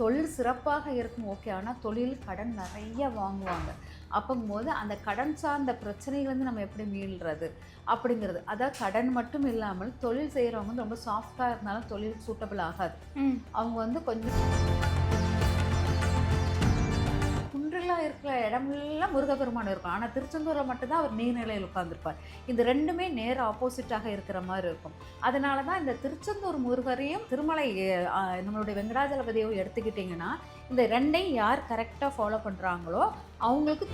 தொழில் சிறப்பாக இருக்கும் ஓகே ஆனால் தொழில் கடன் நிறைய வாங்குவாங்க. அப்போங்கும்போது அந்த கடன் சார்ந்த பிரச்சனைகள்லேருந்து நம்ம எப்படி மீள்றது அப்படிங்கிறது. அதாவது கடன் மட்டும் இல்லாமல் தொழில் செய்கிறவங்க வந்து ரொம்ப சாஃப்டாக இருந்தாலும் தொழில் சூட்டபிள் ஆகாது. அவங்க வந்து கொஞ்சம் இருக்கிற இடமெல்லாம் முருகப்பெருமான் இருக்கும். ஆனால் திருச்செந்தூரில் மட்டும்தான் அவர் நீர்நிலையில் உட்காந்துருப்பார் இந்த ரெண்டுமே நேர் ஆப்போசிட்டாக இருக்கிற மாதிரி இருக்கும். அதனால தான் இந்த திருச்செந்தூர் முருகரையும் திருமலை நம்மளுடைய வெங்கடாஜலபதியோ எடுத்துக்கிட்டிங்கன்னா இந்த ரெண்டையும் யார் கரெக்டாக ஃபாலோ பண்ணுறாங்களோ அவங்களுக்கு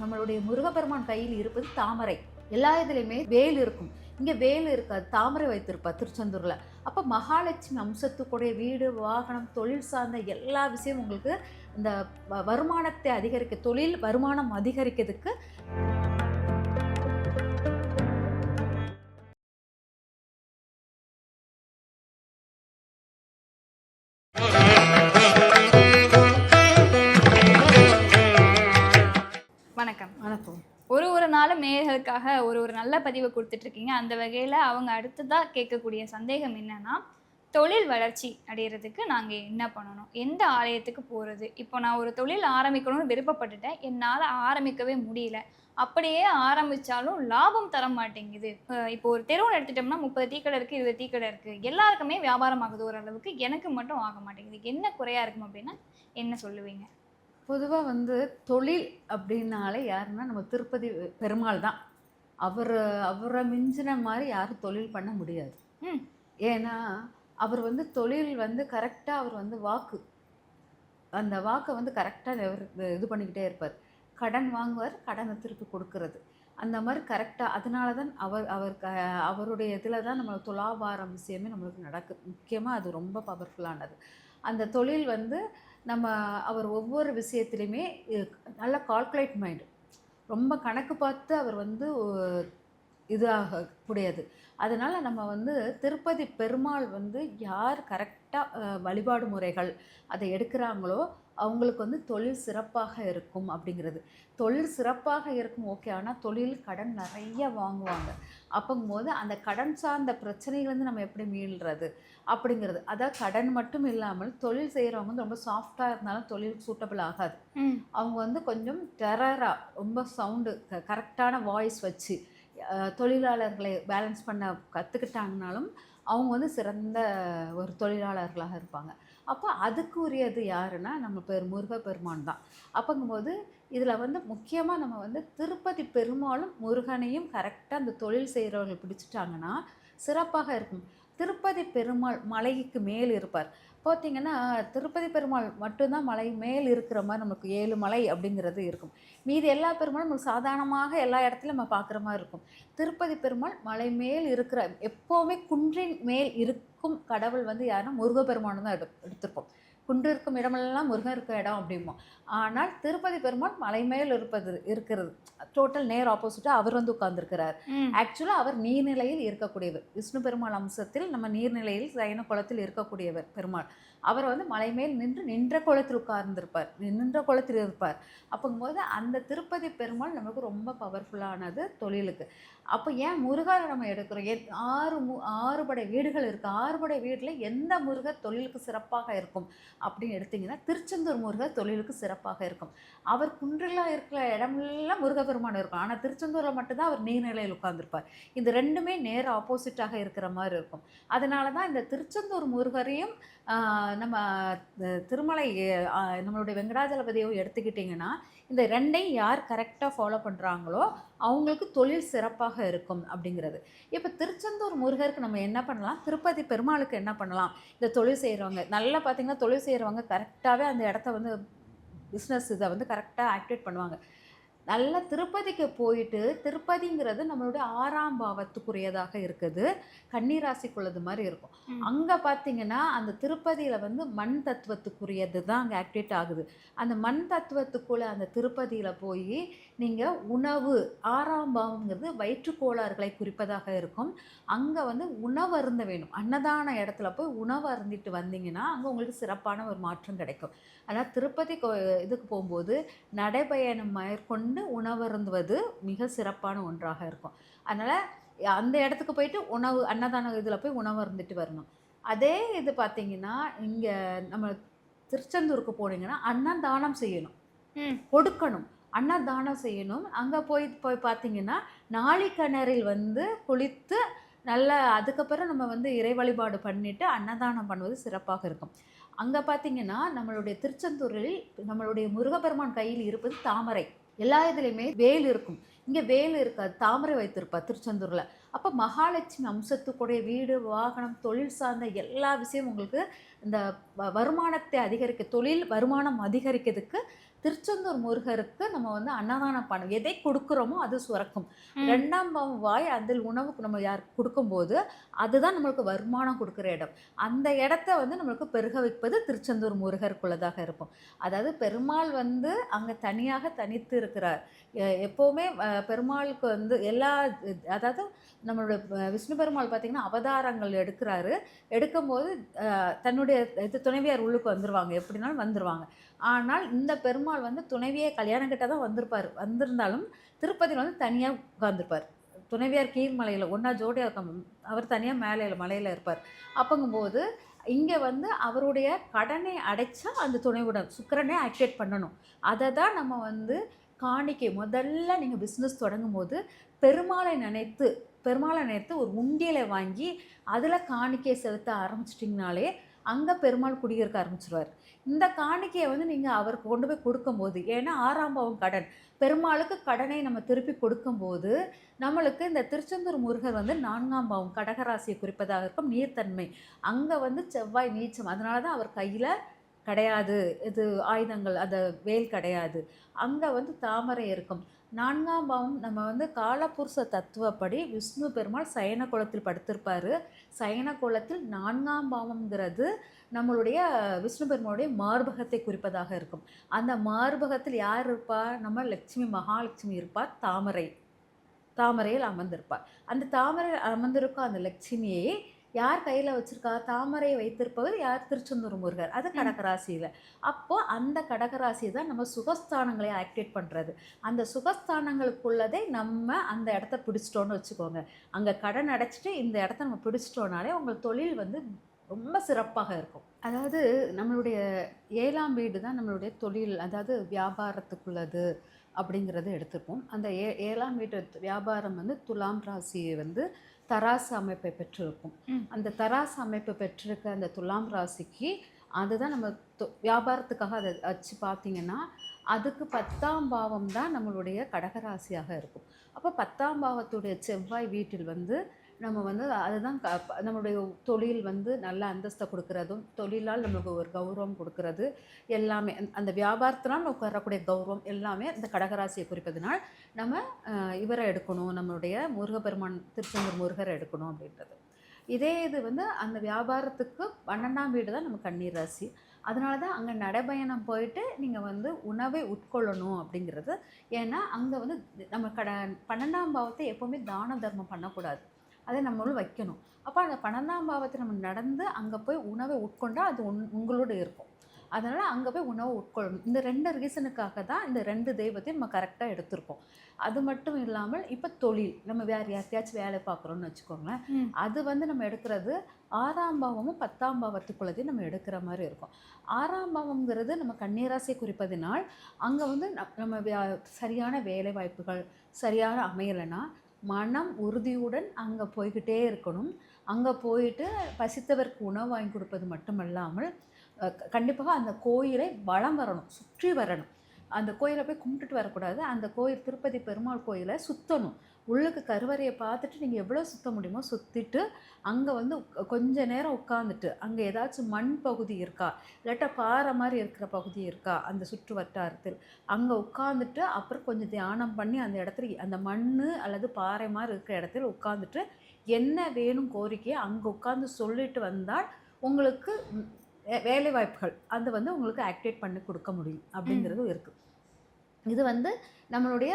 நம்மளுடைய முருகப்பெருமான் கையில் இருப்பது தாமரை. எல்லா இதுலேயுமே வேல் இருக்கும். இங்கே வேலு இருக்காது தாமரை வைத்திருப்பா திருச்செந்தூரில். அப்போ மகாலட்சுமி அம்சத்துக்குடைய வீடு வாகனம் தொழில் சார்ந்த எல்லா விஷயமும் உங்களுக்கு இந்த வ- வருமானத்தை அதிகரிக்க தொழில் வருமானம் அதிகரிக்கிறதுக்கு நேயர்களுக்காக ஒரு ஒரு நல்ல பதிவை கொடுத்துட்ருக்கீங்க. அந்த வகையில் அவங்க அடுத்ததாக கேட்கக்கூடிய சந்தேகம் என்னன்னா தொழில் வளர்ச்சி அடையிறதுக்கு நாங்கள் என்ன பண்ணணும்? எந்த ஆலயத்துக்கு போகிறது இப்போ நான் ஒரு தொழில் ஆரம்பிக்கணும்னு விருப்பப்பட்டுட்டேன். என்னால் ஆரம்பிக்கவே முடியல. அப்படியே ஆரம்பித்தாலும் லாபம் தர மாட்டேங்குது. இப்போ ஒரு தெருவில் எடுத்துட்டோம்னா முப்பது டீக்கடை இருக்குது இருபது டீக்கடை இருக்குது எல்லாருக்குமே வியாபாரம் ஆகுது ஓரளவுக்கு. எனக்கு மட்டும் ஆக மாட்டேங்குது. என்ன குறையாக இருக்கும் அப்படின்னா என்ன சொல்லுவீங்க? பொதுவாக வந்து தொழில் அப்படின்னாலே யாருன்னா நம்ம திருப்பதி பெருமாள் தான். அவர் அவரை மிஞ்சின மாதிரி யாரும் தொழில் பண்ண முடியாது. ம். ஏன்னா அவர் வந்து தொழில் வந்து கரெக்டாக அவர் வந்து வாக்கு. அந்த வாக்கை வந்து கரெக்டாக இது பண்ணிக்கிட்டே இருப்பார். கடன் வாங்குவார் கடனை திருப்பி கொடுக்கறது. அந்த மாதிரி கரெக்டாக அதனால தான் அவர் அவர் க அவருடைய இதில் தான் நம்ம துலாபாரம் விஷயமே நம்மளுக்கு நடக்குது முக்கியமாக அது ரொம்ப பவர்ஃபுல்லானது அந்த தொழில் வந்து நம்ம அவர் ஒவ்வொரு விஷயத்துலையுமே நல்ல கால்குலேட் மைண்டு ரொம்ப கணக்கு பார்த்து அவர் வந்து இதாக கூடியது அதனால் நம்ம வந்து திருப்பதி பெருமாள் வந்து யார் கரெக்டாக வழிபாடு முறைகள் அதை எடுக்கிறாங்களோ அவங்களுக்கு வந்து தொழில் சிறப்பாக இருக்கும் அப்படிங்கிறது. தொழில் சிறப்பாக இருக்கும் ஓகே ஆனால் தொழில் கடன் நிறைய வாங்குவாங்க. அப்போங்கும்போது அந்த கடன் சார்ந்த பிரச்சனைகள்லேருந்து நம்ம எப்படி மீள்றது அப்படிங்கிறது. அதாவது கடன் மட்டும் இல்லாமல் தொழில் செய்கிறவங்க வந்து ரொம்ப சாஃப்டாக இருந்தாலும் தொழில் சூட்டபிள் ஆகாது. அவங்க வந்து கொஞ்சம் டெரராக ரொம்ப சவுண்டு கரெக்டான வாய்ஸ் வச்சு தொழிலாளர்களை பேலன்ஸ் பண்ண கற்றுக்கிட்டாங்கனாலும் அவங்க வந்து சிறந்த ஒரு தொழிலாளர்களாக இருப்பாங்க. அப்போ அதுக்கு உரியது யாருன்னா நம்ம பெரு முருகப்பெருமான் தான். அப்போங்கும்போது இதில் வந்து முக்கியமாக நம்ம வந்து திருப்பதி பெருமாளும் முருகனையும் கரெக்டாக அந்த தொழில் செய்கிறவர்கள் பிடிச்சிட்டாங்கன்னா சிறப்பாக இருக்கும். திருப்பதி பெருமாள் மலைக்கு மேல் இருப்பார். பார்த்தீங்கன்னா திருப்பதி பெருமாள் மட்டும்தான் மலை மேல் இருக்கிற மாதிரி நமக்கு ஏழு மலை அப்படிங்கிறது இருக்கும். மீதி எல்லா பெருமாளும் நமக்கு சாதாரணமாக எல்லா இடத்துலையும் நம்ம பார்க்குற மாதிரி இருக்கும். திருப்பதி பெருமாள் மலை மேல் இருக்கிற எப்போவுமே குன்றின் மேல் இருக்கும் கடவுள் வந்து யாருன்னா முருகப்பெருமானு தான் எடு எடுத்திருப்போம். குன்று இருக்கும் இடமெல்லாம் முருகன் இருக்க இடம் அப்படிம்போம் ஆனால் திருப்பதி பெருமாள் மலை மேல் இருப்பது இருக்கிறது. டோட்டல் நேர் ஆப்போசிட்டாக அவர் வந்து உட்கார்ந்திருக்கிறார். ஆக்சுவலாக அவர் நீர்நிலையில் இருக்கக்கூடியவர். விஷ்ணு பெருமாள் அம்சத்தில் நம்ம நீர்நிலையில் சயன குளத்தில் இருக்கக்கூடியவர் பெருமாள். அவர் வந்து மலை மேல் நின்று நின்ற குளத்தில் உட்கார்ந்துருப்பார். நின்ற குளத்தில் இருப்பார். அப்போங்கும்போது அந்த திருப்பதி பெருமாள் நமக்கு ரொம்ப பவர்ஃபுல்லானது தொழிலுக்கு. அப்போ ஏன் முருகரை நம்ம எடுக்கிறோம்? எத் ஆறு மு ஆறுபடை வீடுகள் இருக்குது ஆறுபடை வீட்டில் எந்த முருகர் தொழிலுக்கு சிறப்பாக இருக்கும் அப்படின்னு எடுத்தீங்கன்னா திருச்செந்தூர் முருகர் தொழிலுக்கு சிறப்பாக இருக்கும். அவர் குன்றெல்லாம் இருக்கிற இடமெல்லாம் முருகப்பெருமான் இருக்கும். ஆனால் திருச்செந்தூரில் மட்டும்தான் அவர் நீர்நிலையில் உட்காந்துருப்பார் இந்த ரெண்டுமே நேர் ஆப்போசிட்டாக இருக்கிற மாதிரி இருக்கும். அதனால தான் இந்த திருச்செந்தூர் முருகரையும் நம்ம திருமலை நம்மளுடைய வெங்கடாஜலபதியோ எடுத்துக்கிட்டிங்கன்னா இந்த ரெண்டையும் யார் கரெக்டாக ஃபாலோ பண்ணுறாங்களோ அவங்களுக்கு தொழில் சிறப்பாக இருக்கும் அப்படிங்கிறது. இப்போ திருச்செந்தூர் முருகருக்கு நம்ம என்ன பண்ணலாம்? திருப்பதி பெருமாளுக்கு என்ன பண்ணலாம்? இந்த தொழில் செய்கிறவங்க நல்லா பார்த்தீங்கன்னா தொழில் செய்கிறவங்க கரெக்டாகவே அந்த இடத்த வந்து பிஸ்னஸ் இதை வந்து கரெக்டாக ஆக்டிவேட் பண்ணுவாங்க. நல்லா திருப்பதிக்கு போயிட்டு திருப்பதிங்கிறது நம்மளுடைய ஆறாம் பாவத்துக்குரியதாக இருக்குது. கன்னிராசிக்குள்ளது மாதிரி இருக்கும். அங்கே பார்த்தீங்கன்னா அந்த திருப்பதியில் வந்து மண் தத்துவத்துக்குரியது தான் அங்கே ஆக்டிவேட் ஆகுது. அந்த மண் தத்துவத்துக்குள்ளே அந்த திருப்பதியில் போய் நீங்கள் உணவு ஆறாம் பாவங்கிறது வயிற்றுக்கோளாறுகளை குறிப்பதாக இருக்கும். அங்கே வந்து உணவு அருந்த வேணும் அன்னதான இடத்துல போய் உணவு அருந்திட்டு வந்தீங்கன்னா அங்கே உங்களுக்கு சிறப்பான ஒரு மாற்றம் கிடைக்கும். ஆனால் திருப்பதி இதுக்கு போகும்போது நடைபயணம் மேற்கொண்டு உணவருந்துவது மிக சிறப்பான ஒன்றாக இருக்கும். அதனால் அந்த இடத்துக்கு போயிட்டு உணவு அன்னதான இதில் போய் உணவு இருந்துட்டு வரணும். அதே இது பார்த்தீங்கன்னா இங்கே நம்ம திருச்செந்தூருக்கு போனீங்கன்னா அன்னதானம் செய்யணும். கொடுக்கணும். அன்னதானம் செய்யணும். அங்கே போய் போய் பார்த்தீங்கன்னா நாளிக்கிணறில் வந்து குளித்து நல்ல அதுக்கப்புறம் நம்ம வந்து இறை வழிபாடு பண்ணிவிட்டு அன்னதானம் பண்ணுவது சிறப்பாக இருக்கும். அங்கே பார்த்தீங்கன்னா நம்மளுடைய திருச்செந்தூரில் நம்மளுடைய முருகப்பெருமான் கையில் இருப்பது தாமரை. எல்லா இதுலேயுமே வேல் இருக்கும். இங்கே வேல் இருக்காது தாமரை வைத்திருப்பார் திருச்செந்தூரில். அப்போ மகாலட்சுமி அம்சத்துக்குடைய வீடு வாகனம் தொழில் சார்ந்த எல்லா விஷயம் உங்களுக்கு இந்த வ- வருமானத்தை அதிகரிக்க தொழில் வருமானம் அதிகரிக்கிறதுக்கு திருச்செந்தூர் முருகருக்கு நம்ம வந்து அன்னதானம் பண்ண எதை கொடுக்குறோமோ அது சுரக்கும். ரெண்டாம் பாவம் வாய் அதில் உணவுக்கு நம்ம யார் கொடுக்கும்போது அதுதான் நம்மளுக்கு வருமானம் கொடுக்குற இடம். அந்த இடத்த வந்து நம்மளுக்கு பெருக வைப்பது திருச்செந்தூர் முருகருக்குள்ளதாக இருக்கும். அதாவது பெருமாள் வந்து அங்கே தனியாக தனித்து இருக்கிறார். எப்போவுமே பெருமாளுக்கு வந்து எல்லா அதாவது நம்மளோட அஹ், விஷ்ணு பெருமாள் பார்த்திங்கன்னா அவதாரங்கள் எடுக்கிறாரு. எடுக்கும்போது தன்னுடைய இது துணைவியார் உள்ளுக்கு வந்துருவாங்க எப்படினாலும் வந்துடுவாங்க ஆனால் இந்த பெருமாள் வந்து துணைவியை கல்யாணம் கிட்ட தான் வந்திருப்பார். வந்திருந்தாலும் திருப்பதியில் வந்து தனியாக உட்காந்துருப்பார் துணைவியார் கீழ்மலையில் ஒன்றா ஜோடியாக இருக்க அவர் தனியாக மேலையில் மலையில் இருப்பார். அப்போங்கும்போது இங்கே வந்து அவருடைய கடனை அடைச்சா அந்த துணைவுடன் சுக்கிரனே ஆக்டிவேட் பண்ணணும். அதை தான் நம்ம வந்து காணிக்கை முதல்ல நீங்கள் பிஸ்னஸ் தொடங்கும் போது பெருமாளை நினைத்து பெருமாளை நினைத்து ஒரு உண்டியலை வாங்கி அதில் காணிக்கை செலுத்த ஆரம்பிச்சிட்டிங்கனாலே அங்கே பெருமாள் குடியிருக்க ஆரம்பிச்சிருவார். இந்த காணிக்கையை வந்து நீங்கள் அவருக்கு கொண்டு போய் கொடுக்கும்போது ஏன்னா ஆறாம் பாவம் கடன் பெருமாளுக்கு கடனை நம்ம திருப்பி கொடுக்கும்போது நம்மளுக்கு இந்த திருச்செந்தூர் முருகர் வந்து நான்காம் பாவம் கடகராசியை குறிப்பதாக இருக்கும் நீர்த்தன்மை. அங்கே வந்து செவ்வாய் நீச்சம் அதனால தான் அவர் கையில் கிடையாது. இது ஆயுதங்கள் அந்த வேல் கிடையாது. அங்கே வந்து தாமரை இருக்கும். நான்காம் பாவம் நம்ம வந்து காலபுருஷ தத்துவப்படி விஷ்ணு பெருமாள் சயன குலத்தில் படுத்திருப்பார். சயன குலத்தில் நான்காம் பாவம்ங்கிறது நம்மளுடைய விஷ்ணு பெருமாளுடைய மார்பகத்தை குறிப்பதாக இருக்கும். அந்த மார்பகத்தில் யார் இருப்பா? நம்ம லட்சுமி மகாலட்சுமி இருப்பார் தாமரை. தாமரையில் அமர்ந்திருப்பார் அந்த தாமரையில் அமர்ந்திருக்கும் அந்த லட்சுமியை யார் கையில் வச்சிருக்கா? தாமரையை வைத்திருப்பவர் யார்? திருச்செந்தூர் முருகர். அது கடகராசியில். அப்போ அந்த கடகராசி தான் நம்ம சுகஸ்தானங்களை ஆக்டிவேட் பண்ணுறது அந்த சுகஸ்தானங்களுக்குள்ளதை நம்ம அந்த இடத்த பிடிச்சிட்டோன்னு வச்சுக்கோங்க. அங்கே கடன் அடைச்சிட்டு இந்த இடத்த நம்ம பிடிச்சிட்டோனாலே உங்கள் தொழில் வந்து ரொம்ப சிறப்பாக இருக்கும். அதாவது நம்மளுடைய ஏழாம் வீடு தான் நம்மளுடைய தொழில். அதாவது வியாபாரத்துக்குள்ளது. அப்படிங்கிறத எடுத்துப்போம். அந்த ஏ ஏழாம் வீட்டு வியாபாரம் வந்து துலாம் ராசியை வந்து தராசு அமைப்பை பெற்றிருக்கும். அந்த தராசு அமைப்பு பெற்றிருக்க அந்த துலாம் ராசிக்கு அதுதான் நம்ம தொ- வியாபாரத்துக்காக அதை வச்சு பார்த்தீங்கன்னா அதுக்கு பத்தாம் பாவம் தான் நம்மளுடைய கடகராசியாக இருக்கும். அப்போ பத்தாம் பாவத்துடைய செவ்வாய் வீட்டில் வந்து நம்ம வந்து அதுதான் க- நம்மளுடைய தொழில் வந்து நல்ல அந்தஸ்தை கொடுக்கறதும் தொழிலால் நம்மளுக்கு ஒரு கௌரவம் கொடுக்கறது எல்லாமே. அந்த- வியாபாரத்தினால் நமக்கு வரக்கூடிய கௌரவம் எல்லாமே இந்த கடகராசியை குறிப்பதனால் நம்ம இவரை எடுக்கணும் நம்மளுடைய முருகப்பெருமான் திருச்செந்தூர் முருகரை எடுக்கணும் அப்படின்றது. இதே இது வந்து அந்த வியாபாரத்துக்கு பன்னெண்டாம் வீடு தான் நம்ம கண்ணீர் ராசி அதனால தான் அங்கே நடைபயணம் போயிட்டு நீங்கள் வந்து உணவை உட்கொள்ளணும் அப்படிங்கிறது. ஏன்னா அங்கே வந்து நம்ம கட பன்னெண்டாம் பாவத்தை எப்போவுமே தான தர்மம் பண்ணக்கூடாது. அதை நம்மளும் வைக்கணும். அப்போ அந்த பன்னெண்டாம் பாவத்தை நம்ம நடந்து அங்கே போய் உணவை உட்கொண்டா அது உன் உங்களோட இருக்கும். அதனால் அங்கே போய் உணவை உட்கொள்ளணும். இந்த ரெண்டு ரீசனுக்காக தான் இந்த ரெண்டு தெய்வத்தையும் நம்ம கரெக்டாக எடுத்திருக்கோம். அது மட்டும் இல்லாமல் இப்போ தொழில் நம்ம வேறு யார்கிட்டயாச்சும் வேலை பார்க்குறோன்னு வச்சுக்கோங்களேன். அது வந்து நம்ம எடுக்கிறது ஆறாம் பாவமும் பத்தாம் பாவத்துக்குள்ளதையும் நம்ம எடுக்கிற மாதிரி இருக்கும். ஆறாம் பாவம்ங்கிறது நம்ம கன்னிராசியை குறிப்பதினால் அங்கே வந்து நம்- நம்ம சரியான வேலை வாய்ப்புகள் சரியான அமையலைன்னா மனம் உறுதியுடன் அங்கே போய்கிட்டே இருக்கணும். அங்கே போயிட்டு பசித்தவருக்கு உணவு வாங்கி கொடுப்பது மட்டுமல்லாமல் க- கண்டிப்பாக அந்த கோயிலை வலம் வரணும் சுற்றி வரணும். அந்த கோயிலை போய் கும்பிட்டுட்டு வரக்கூடாது. அந்த கோயில் திருப்பதி பெருமாள் கோயிலை சுற்றணும் உள்ளுக்கு கருவறையை பார்த்துட்டு நீங்கள் எவ்வளோ சுத்த முடியுமோ சுற்றிட்டு அங்கே வந்து கொஞ்ச நேரம் உட்காந்துட்டு அங்கே ஏதாச்சும் மண் பகுதி இருக்கா? இல்லாட்டா பாறை மாதிரி இருக்கிற பகுதி இருக்கா? அந்த சுற்று வட்டாரத்தில். அங்கே உட்காந்துட்டு அப்புறம் கொஞ்சம் தியானம் பண்ணி அந்த இடத்துல அந்த மண் அல்லது பாறை மாதிரி இருக்கிற இடத்துல உட்காந்துட்டு என்ன வேணும் கோரிக்கையை அங்கே உட்காந்து சொல்லிட்டு வந்தால் உங்களுக்கு வேலை வாய்ப்புகள் அது வந்து உங்களுக்கு ஆக்டிவேட் பண்ணி கொடுக்க முடியும். அப்படிங்கிறதும் இருக்குது இது வந்து நம்மளுடைய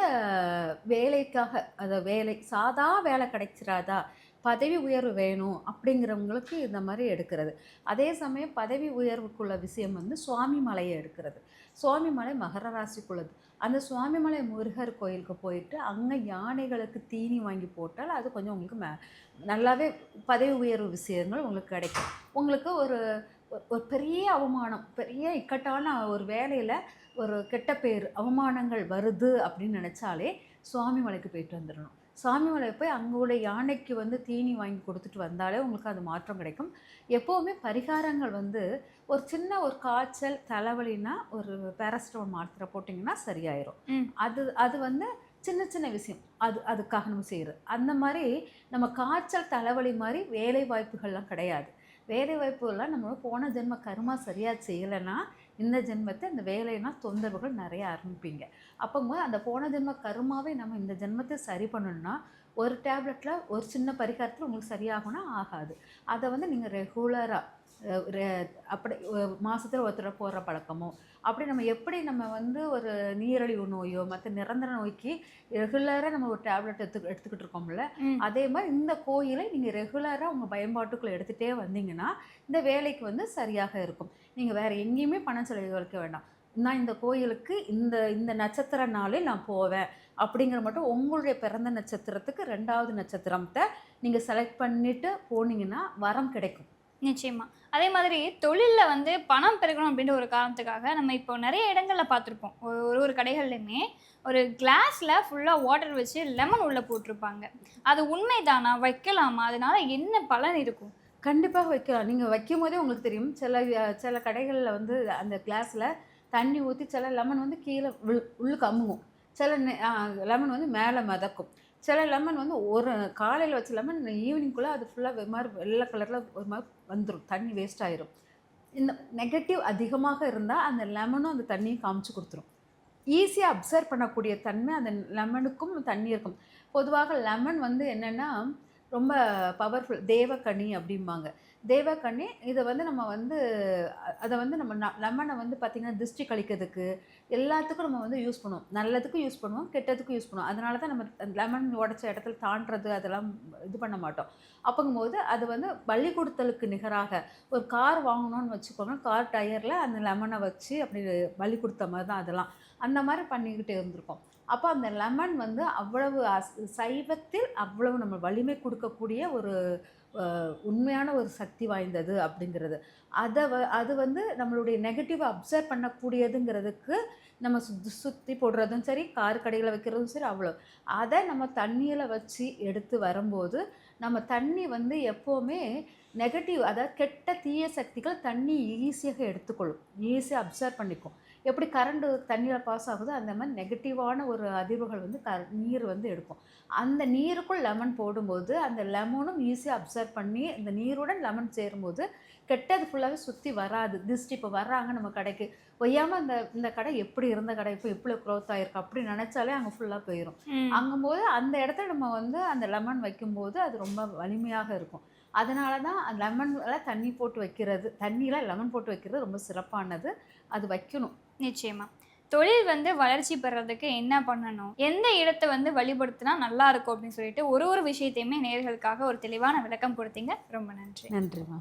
வேலைக்காக அதை வேலை சாதா வேலை கிடைச்சிடாதா பதவி உயர்வு வேணும் அப்படிங்கிறவங்களுக்கு இந்த மாதிரி எடுக்கிறது. அதே சமயம் பதவி உயர்வுக்குள்ள விஷயம் வந்து சுவாமி மலையை எடுக்கிறது. சுவாமி மலை மகர ராசிக்குள்ளது. அந்த சுவாமிமலை முருகர் கோயிலுக்கு போயிட்டு அங்கே யானைகளுக்கு தீனி வாங்கி போட்டால் அது கொஞ்சம் உங்களுக்கு மே நல்லாவே பதவி உயர்வு விஷயங்கள் உங்களுக்கு கிடைக்கும். உங்களுக்கு ஒரு- ஒரு பெரிய அவமானம் பெரிய இக்கட்டான ஒரு வேலையில் ஒரு கெட்ட பேர் அவமானங்கள் வருது அப்படின்னு நினச்சாலே சுவாமி மலைக்கு போயிட்டு வந்துடணும் சுவாமி மலை போய் அங்கே உள்ள யானைக்கு வந்து தீனி வாங்கி கொடுத்துட்டு வந்தாலே உங்களுக்கு அது மாற்றம் கிடைக்கும். எப்போவுமே பரிகாரங்கள் வந்து ஒரு சின்ன ஒரு காய்ச்சல் தலைவலினா ஒரு பேராசிட்டமால் மாத்திரை போட்டிங்கன்னா சரியாயிரும். அது அது வந்து சின்ன சின்ன விஷயம். அது அதுக்காக நம்ம செய்கிறது அந்த மாதிரி நம்ம காய்ச்சல் தலைவலி மாதிரி வேலை வாய்ப்புகள்லாம் கிடையாது. வேலை வாய்ப்புகள்லாம் நம்ம போன ஜென்ம கருமா சரியாக செய்யலைன்னா இந்த ஜென்மத்தை இந்த வேலைனா தொந்தரவுகள் நிறைய ஆரம்பிப்பீங்க. அப்போங்கும்போது அந்த போன ஜென்ம கருமாவே நம்ம இந்த ஜென்மத்தை சரி பண்ணணும்னா ஒரு டேப்லெட்டில் ஒரு சின்ன பரிகாரத்தில் உங்களுக்கு சரியாகும்னா ஆகாது. அதை வந்து நீங்கள் ரெகுலராக அப்படி மாதத்தில் ஒரு தடவை போடுற பழக்கமோ? அப்படி நம்ம எப்படி நம்ம வந்து ஒரு நீரிழிவு நோயோ மற்ற நிரந்தர நோய்க்கு ரெகுலராக நம்ம ஒரு டேப்லெட் எடுத்து எடுத்துக்கிட்டு இருக்கோம்ல. அதே மாதிரி இந்த கோயிலை நீங்கள் ரெகுலராக உங்கள் பயன்பாட்டுக்குள்ளே எடுத்துகிட்டே வந்தீங்கன்னா இந்த வேலைக்கு வந்து சரியாக இருக்கும். நீங்கள் வேறு எங்கேயுமே பணம் செலவழிக்க வேண்டாம். நான் இந்த கோயிலுக்கு இந்த இந்த நட்சத்திர நாளில் நான் போவேன் அப்படிங்கிற மட்டும் உங்களுடைய பிறந்த நட்சத்திரத்துக்கு ரெண்டாவது நட்சத்திரத்தை நீங்கள் செலக்ட் பண்ணிவிட்டு போனீங்கன்னா வரம் கிடைக்கும். நிச்சயமா. அதே மாதிரி தொழிலில் வந்து பணம் பெருகணும் அப்படின்ற ஒரு காரணத்துக்காக நம்ம இப்போ நிறைய இடங்களில் பார்த்துருப்போம். ஒரு ஒரு ஒரு கடைகள்லையுமே ஒரு கிளாஸில் ஃபுல்லாக வாட்டர் வச்சு லெமன் உள்ளே போட்டிருப்பாங்க. அது உண்மைதானா? வைக்கலாமா? அதனால என்ன பலன் இருக்கும்? கண்டிப்பாக வைக்கலாம். நீங்கள் வைக்கும் போதே உங்களுக்கு தெரியும். சில சில கடைகளில் வந்து அந்த கிளாஸில் தண்ணி ஊற்றி சில லெமன் வந்து கீழே உள்ளுக்கு அமுங்கும். சில லெமன் வந்து மேலே மிதக்கும். சில லெமன் வந்து ஒரு காலையில் வச்ச லெமன் ஈவினிங்குள்ளே அது ஃபுல்லாக ஒரு மாதிரி வெள்ளை கலரில் ஒரு மாதிரி வந்துடும் தண்ணி வேஸ்ட் ஆயிரும். இந்த நெகட்டிவ் அதிகமாக இருந்தால் அந்த லெமனும் அந்த தண்ணியும் காமிச்சு கொடுத்துரும். ஈஸியாக அப்சர்வ் பண்ணக்கூடிய தன்மை அந்த லெமனுக்கும் தண்ணி இருக்கும். பொதுவாக லெமன் வந்து என்னென்னா ரொம்ப பவர்ஃபுல் தேவக்கனி அப்படிம்பாங்க. தேவக்கண்ணி இதை வந்து நம்ம வந்து அதை வந்து நம்ம லெமனை வந்து பார்த்திங்கன்னா திருஷ்டி கழிக்கிறதுக்கு எல்லாத்துக்கும் நம்ம வந்து யூஸ் பண்ணுவோம். நல்லதுக்கும் யூஸ் பண்ணுவோம் கெட்டதுக்கும் யூஸ் பண்ணுவோம். அதனால தான் நம்ம லெமன் உடச்ச இடத்துல தாண்டுறது அதெல்லாம் இது பண்ண மாட்டோம். அப்போங்கும்போது அது வந்து பள்ளி கொடுத்தலுக்கு நிகராக ஒரு கார் வாங்கணும்னு வச்சுக்கோங்க. கார் டயரில் அந்த லெமனை வச்சு அப்படி பலி கொடுத்த மாதிரி தான் அதெல்லாம். அந்த மாதிரி பண்ணிக்கிட்டே இருந்திருக்கோம். அப்போ அந்த லெமன் வந்து அவ்வளவு அஸ்- சைவத்தில் அவ்வளவு நம்ம வலிமை கொடுக்கக்கூடிய ஒரு உண்மையான ஒரு சக்தி வாய்ந்தது அப்படிங்கிறது. அதை வ அது வந்து நம்மளுடைய நெகட்டிவ் அப்சர்வ் பண்ணக்கூடியதுங்கிறதுக்கு நம்ம சுற்றி சுற்றி போடுறதும் சரி கார் கடையில் வைக்கிறதும் சரி அவ்வளோ அதை நம்ம தண்ணியில் வச்சு எடுத்து வரும்போது நம்ம தண்ணி வந்து எப்போவுமே நெகட்டிவ் அதாவது கெட்ட தீய சக்திகள் தண்ணி ஈஸியாக எடுத்துக்கொள்ளும். ஈஸியாக அப்சர்வ் பண்ணிக்கும். எப்படி கரண்ட் தண்ணியில் பாஸ் ஆகுதோ அந்த மாதிரி நெகட்டிவான ஒரு அதிர்வுகள் வந்து க நீர் வந்து எடுக்கும். அந்த நீருக்குள் லெமன் போடும்போது அந்த லெமனும் ஈஸியாக அப்சர்வ் பண்ணி இந்த நீருடன் லெமன் சேரும்போது கெட்டது ஃபுல்லாகவே சுற்றி வராது. திஸ்ட் இப்போ வர்றாங்க நம்ம கடைக்கு. ஒய்யாமல் அந்த இந்த கடை எப்படி இருந்த கடை இப்போ எப்படி க்ரோத் ஆயிருக்கு அப்படி நினச்சாலே அங்கே ஃபுல்லாக போயிடும். அங்கும்போது அந்த இடத்துல நம்ம வந்து அந்த லெமன் வைக்கும்போது அது ரொம்ப வலிமையாக இருக்கும். அதனால தான் லெமன்ல தண்ணி போட்டு வைக்கிறது தண்ணியில் லெமன் போட்டு வைக்கிறது ரொம்ப சிறப்பானது. அது வைக்கணும். நிச்சயமா. தொழில் வந்து வளர்ச்சி பெறறதுக்கு என்ன பண்ணணும்? எந்த இடத்தை வந்து வழிபடுத்தினா நல்லா இருக்கும் அப்படின்னு சொல்லிட்டு ஒரு ஒரு விஷயத்தையுமே நேர்களுக்காக ஒரு தெளிவான விளக்கம் கொடுத்தீங்க. ரொம்ப நன்றி. நன்றிம்மா.